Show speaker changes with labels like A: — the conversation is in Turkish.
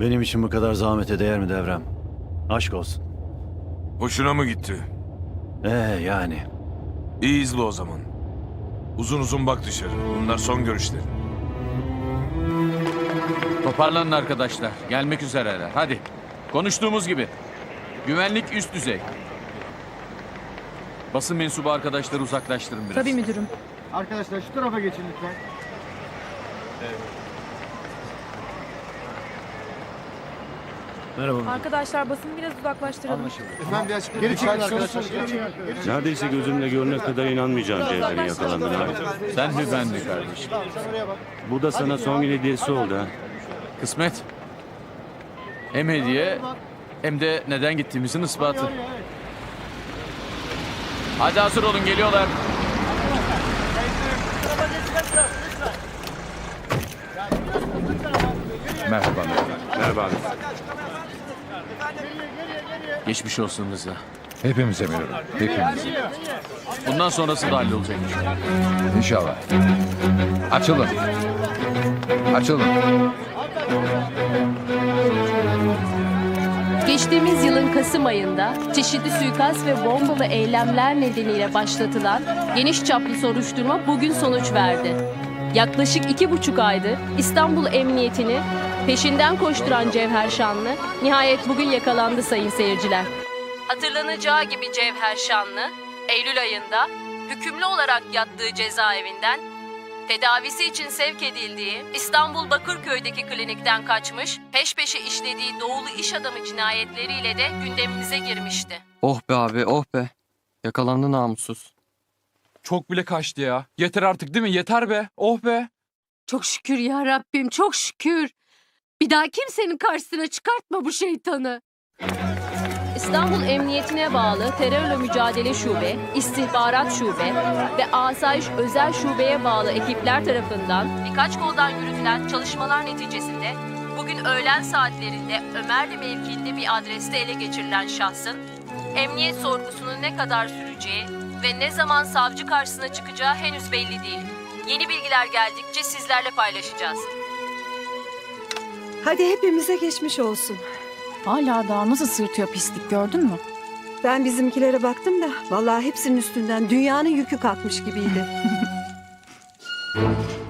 A: Benim için bu kadar zahmete değer mi Devrem? Aşk olsun.
B: Hoşuna mı gitti?
A: Ee yani.
B: İyi izle o zaman. Uzun uzun bak dışarı. Bunlar son görüşlerin.
C: Toparlanın arkadaşlar. Gelmek üzereler. Hadi. Konuştuğumuz gibi. Güvenlik üst düzey. Basın mensubu arkadaşları uzaklaştırın biraz.
D: Tabii müdürüm.
E: Arkadaşlar şu tarafa geçin lütfen.
A: Merhaba.
D: Arkadaşlar basını biraz uzaklaştıralım.
E: Efendim bir açıklama. Geri çekin arkadaşlar.
F: Neredeyse gözümle görene kadar inanmayacağım Cevher'in yakalandığına.
C: Sen mi ben mi kardeşim?
F: Bu da sana son gün hediyesi oldu ha.
C: Kısmet. Hem hediye hem de neden gittiğimizin ispatı. Hadi hazır olun geliyorlar. Merhaba.
F: Merhaba abi.
C: Geçmiş olsun Rıza.
G: Hepimize Münir. Hepimiz.
C: Bundan sonrası da hallolacak inşallah.
G: İnşallah. Açılın. Açılın.
H: Geçtiğimiz yılın Kasım ayında çeşitli suikast ve bombalı eylemler nedeniyle başlatılan geniş çaplı soruşturma bugün sonuç verdi. Yaklaşık iki buçuk aydır İstanbul Emniyetini peşinden koşturan Cevher Şanlı nihayet bugün yakalandı sayın seyirciler. Hatırlanacağı gibi Cevher Şanlı, Eylül ayında hükümlü olarak yattığı cezaevinden Tedavisi için sevk edildiği İstanbul Bakırköy'deki klinikten kaçmış, peş peşe işlediği doğulu iş adamı cinayetleriyle de gündemimize girmişti.
I: Oh be abi oh be. Yakalandı namussuz.
J: Çok bile kaçtı ya. Yeter artık değil mi? Yeter be. Oh be.
H: Çok şükür ya Rabbim çok şükür. Bir daha kimsenin karşısına çıkartma bu şeytanı. İstanbul Emniyetine bağlı Terörle Mücadele Şube, İstihbarat Şube ve Asayiş Özel Şube'ye bağlı ekipler tarafından birkaç koldan yürütülen çalışmalar neticesinde bugün öğlen saatlerinde Ömerli mevkiinde bir adreste ele geçirilen şahsın emniyet sorgusunun ne kadar süreceği ve ne zaman savcı karşısına çıkacağı henüz belli değil. Yeni bilgiler geldikçe sizlerle paylaşacağız.
K: Hadi hepimize geçmiş olsun.
D: Hala daha nasıl sırtıyor pislik gördün mü?
K: Ben bizimkilere baktım da vallahi hepsinin üstünden dünyanın yükü kalkmış gibiydi.